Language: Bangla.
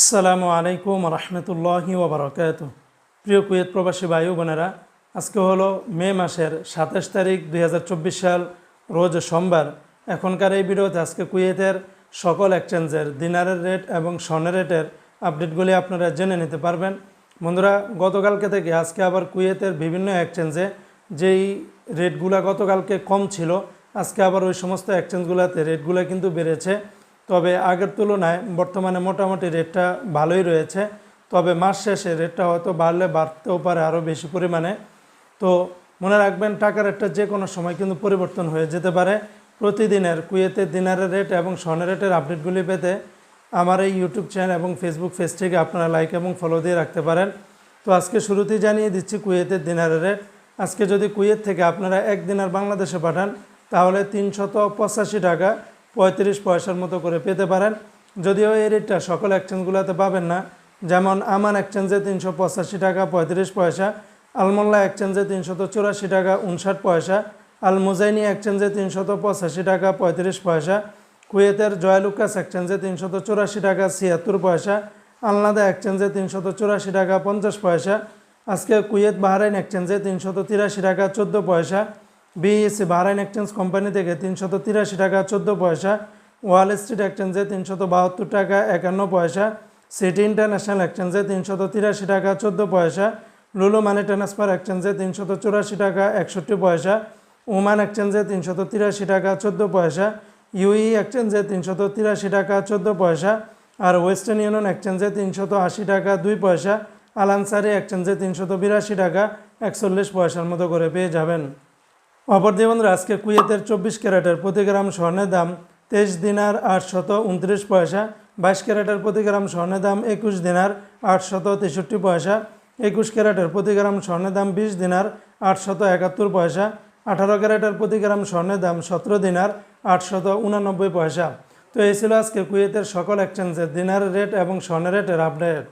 আসসালামু আলাইকুম রহমতুল্লাহি ওবরাকাত প্রিয় কুয়েত প্রবাসী ও বোনেরা, আজকে হলো মে মাসের সাতাশ তারিখ দু হাজার চব্বিশ সাল, রোজ সোমবার। এখনকার এই ভিডিওতে আজকে কুয়েতের সকল এক্সচেঞ্জের দিনারের রেট এবং স্বর্ণের রেটের আপডেটগুলি আপনারা জেনে নিতে পারবেন। বন্ধুরা, গতকালকে থেকে আজকে আবার কুয়েতের বিভিন্ন এক্সচেঞ্জে যেই রেটগুলা গতকালকে কম ছিল, আজকে আবার ওই সমস্ত এক্সচেঞ্জগুলোতে রেটগুলো কিন্তু বেড়েছে। তবে আগের তুলনায় বর্তমানে মোটামুটি রেটটা ভালোই রয়েছে। তবে মাস শেষে রেটটা হয়তো বাড়লে, বাড়তেও পারে আরও বেশি পরিমাণে। তো মনে রাখবেন, টাকার রেটটা যে কোনো সময় কিন্তু পরিবর্তন হয়ে যেতে পারে। প্রতিদিনের কুয়েতের দিনারের রেট এবং স্বর্ণের রেটের আপডেটগুলি পেতে আমার এই ইউটিউব চ্যানেল এবং ফেসবুক পেজটিকে আপনারা লাইক এবং ফলো দিয়ে রাখতে পারেন। তো আজকে শুরুতেই জানিয়ে দিচ্ছি কুয়েতের দিনারের রেট। আজকে যদি কুয়েত থেকে আপনারা এক দিনার বাংলাদেশে পাঠান, তাহলে তিনশত পঁচাশি টাকা পঁয়ত্রিশ পয়সার মতো করে পেতে পারেন। যদিও এই রেটটা সকল এক্সচেঞ্জগুলোতে পাবেন না। যেমন আমান এক্সচেঞ্জে তিনশো পঁচাশি টাকা পঁয়ত্রিশ পয়সা, আলমোল্লা এক্সচেঞ্জে তিনশত চুরাশি টাকা উনষাট পয়সা আল মুজাইনি এক্সচেঞ্জে তিনশত পঁচাশি টাকা পঁয়ত্রিশ পয়সা, কুয়েতের জয়লুকাস এক্সচেঞ্জে তিনশত চুরাশি টাকা ছিয়াত্তর পয়সা, আলনাদা এক্সচেঞ্জে তিনশত চুরাশি টাকা পঞ্চাশ পয়সা, আজকে কুয়েত বাহরাইন এক্সচেঞ্জে তিনশত তিরাশি টাকা চোদ্দ পয়সা বিএসসি বাহরাইন এক্সচেঞ্জ কোম্পানি থেকে তিনশত তিরাশি টাকা, চোদ্দ পয়সা। ওয়াল স্ট্রিট এক্সচেঞ্জে তিনশত বাহাত্তর টাকা, একান্ন পয়সা। সিটি ইন্টারন্যাশনাল এক্সচেঞ্জে তিনশত তিরাশি টাকা, চোদ্দ পয়সা। লুলু মানি ট্রান্সফার এক্সচেঞ্জে তিনশত চুরাশি টাকা, একষট্টি পয়সা। ওমান এক্সচেঞ্জে তিনশত তিরাশি টাকা, চোদ্দ পয়সা। ইউই এক্সচেঞ্জে তিনশত তিরাশি টাকা, চোদ্দ পয়সা। আর ওয়েস্টার্ন ইউনিয়ন এক্সচেঞ্জে তিনশত আশি টাকা, দুই পয়সা। আলানসারি এক্সচেঞ্জে তিনশত বিরাশি টাকা, একচল্লিশ পয়সার মতো করে পেয়ে যাবেন। অপরদিকে বন্ধুরা, আজকে কুয়েতের চব্বিশ ক্যারেটের প্রতি গ্রাম স্বর্ণের দাম তেইশ দিনার আটশত উনত্রিশ পয়সা, বাইশ ক্যারেটের প্রতি গ্রাম স্বর্ণের দাম একুশ দিনার আটশত তেষট্টি পয়সা, একুশ ক্যারেটের প্রতি গ্রাম স্বর্ণের দাম বিশ দিনার আটশত একাত্তর পয়সা, আঠারো ক্যারেটের প্রতি গ্রাম স্বর্ণের দাম সতেরো দিনার আটশত উনানব্বই পয়সা। তো এই ছিল আজকে কুয়েতের সকল এক্সচেঞ্জের দিনার রেট এবং স্বর্ণের রেটের আপডেট